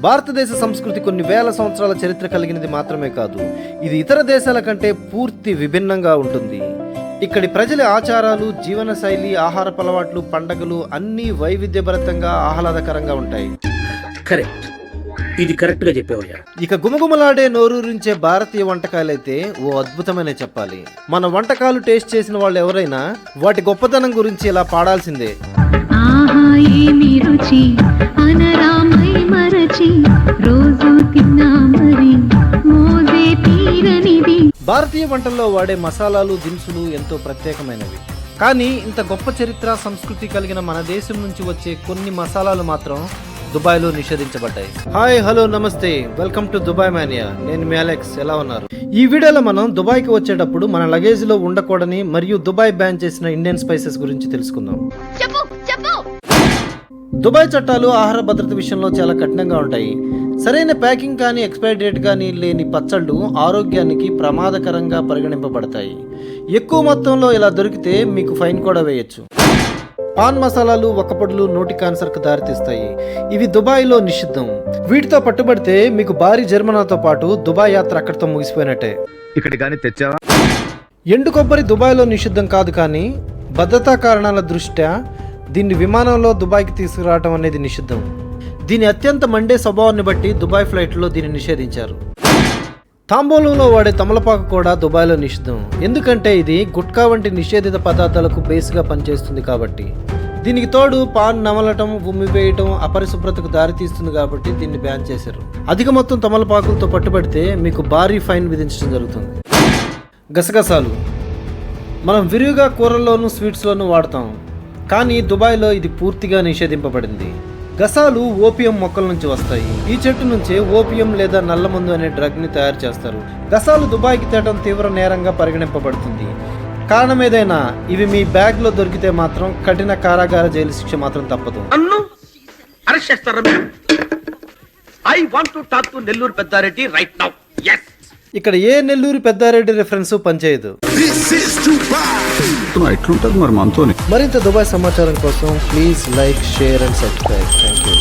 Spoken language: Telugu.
భారతదేశ సంస్కృతి కొన్ని వేల సంవత్సరాల చరిత్ర కలిగినది మాత్రమే కాదు ఇది ఇతర దేశాల కంటే పూర్తి విభిన్నంగా ఉంటుంది. ఇక్కడి ప్రజల ఆచారాలు జీవనశైలి ఆహారపు అలవాట్లు పండగలు అన్నీ వైవిధ్యభరితంగా ఆహ్లాదకరంగా ఉంటాయి. కరెక్ట్. ఇది కరెక్ట్గా చెప్పావయ్యా. ఇక గుమగుమలాడే నోరూరించే భారతీయ వంటకాలైతే ఓ అద్భుతమనే చెప్పాలి. మన వంటకాలు టేస్ట్ చేసిన వాళ్ళు ఎవరైనా వాటి గొప్పతనం గురించి ఇలా పాడాల్సిందే. ఆహా ఏమి రుచి? భారతీయ వంటల్లో వాడే మసాలాలు దినుసులు ఎంతో ప్రత్యేకమైనవి. కానీ ఇంత గొప్ప చరిత్ర సంస్కృతి కలిగిన మన దేశం నుంచి వచ్చే కొన్ని మసాలాలు మాత్రం దుబాయ్లో నిషేధించబడ్డాయి. హాయ్ హలో నమస్తే. Welcome to Dubai mania. నేను మీ అలెక్స్. ఎలా ఉన్నారు? ఈ వీడియోలో మనం దుబాయ్కి వచ్చేటప్పుడు మన లగేజ్లో ఉండకూడని మరియు దుబాయ్ బ్యాన్ చేసిన ఇండియన్ స్పైసెస్ గురించి తెలుసుకుందాం. చెప్పు చెప్పు! దుబాయ్ చట్టాలు ఆహార భద్రత విషయంలో చాలా కఠినంగా ఉంటాయి. సరైన ప్యాకింగ్ కానీ ఎక్స్పైరీ డేట్ కానీ లేని పచ్చళ్ళు ఆరోగ్యానికి ప్రమాదకరంగా పరిగణింపబడతాయి. ఎక్కువ మొత్తంలో ఇలా దొరికితే మీకు ఫైన్ కూడా వేయొచ్చు. పాన్ మసాలాలు ఒక్కపొడులు నోటి క్యాన్సర్కు దారితీస్తాయి. ఇవి దుబాయ్లో నిషిద్ధం. వీటితో పట్టుబడితే మీకు భారీ జరిమానాతో పాటు దుబాయ్ యాత్ర అక్కడితో ముగిసిపోయినట్టే. ఇక్కడికి కానీ తెచ్చావా? ఎండు కొబ్బరి దుబాయ్లో నిషిద్ధం కాదు కానీ భద్రతా కారణాల దృష్ట్యా దీన్ని విమానంలో దుబాయ్కి తీసుకురావడం అనేది నిషిద్ధం. దీని అత్యంత మండే స్వభావాన్ని బట్టి దుబాయ్ ఫ్లైట్లో దీన్ని నిషేధించారు. తాంబూలంలో వాడే తమలపాకు కూడా దుబాయ్లో నిషిద్ధం. ఎందుకంటే ఇది గుట్కా వంటి నిషేధిత పదార్థాలకు బేస్గా పనిచేస్తుంది కాబట్టి. దీనికి తోడు పాన్ నమలటం ఉమ్మివేయటం అపరిశుభ్రతకు దారితీస్తుంది కాబట్టి దీన్ని బ్యాన్ చేశారు. అధిక మొత్తం తమలపాకులతో పట్టుబడితే మీకు భారీ ఫైన్ విధించడం జరుగుతుంది. గసగసాలు. మనం విరివిగా కూరల్లోనూ స్వీట్స్లోనూ వాడతాం. కానీ దుబాయ్లో ఇది పూర్తిగా నిషేధింపబడింది. గసాలు ఓపియం మొక్కల నుంచి వస్తాయి. ఈ చెట్టు నుంచే ఓపియం లేదా నల్లమందు అనే డ్రగ్ని తయారు చేస్తారు. గసాలు దుబాయ్కి తేవడం తీవ్ర నేరంగా పరిగణింపబడుతుంది. కారణం ఏదైనా ఇవి మీ బ్యాగ్లో దొరికితే మాత్రం కఠిన కారాగార జైలు శిక్ష మాత్రం తప్పదు. అరెస్ట్ చేస్తారా మీరు? I want to talk to Nellore Peddareddy right now yes ఇక్కడ ఏ నెల్లూరు పెద్దారెడ్డి రిఫరెన్స్ పనిచేయదు. ఎట్లుంటది మరి మనతోనే? మరింత దుబాయ్ సమాచారం కోసం please like share and subscribe. Thank you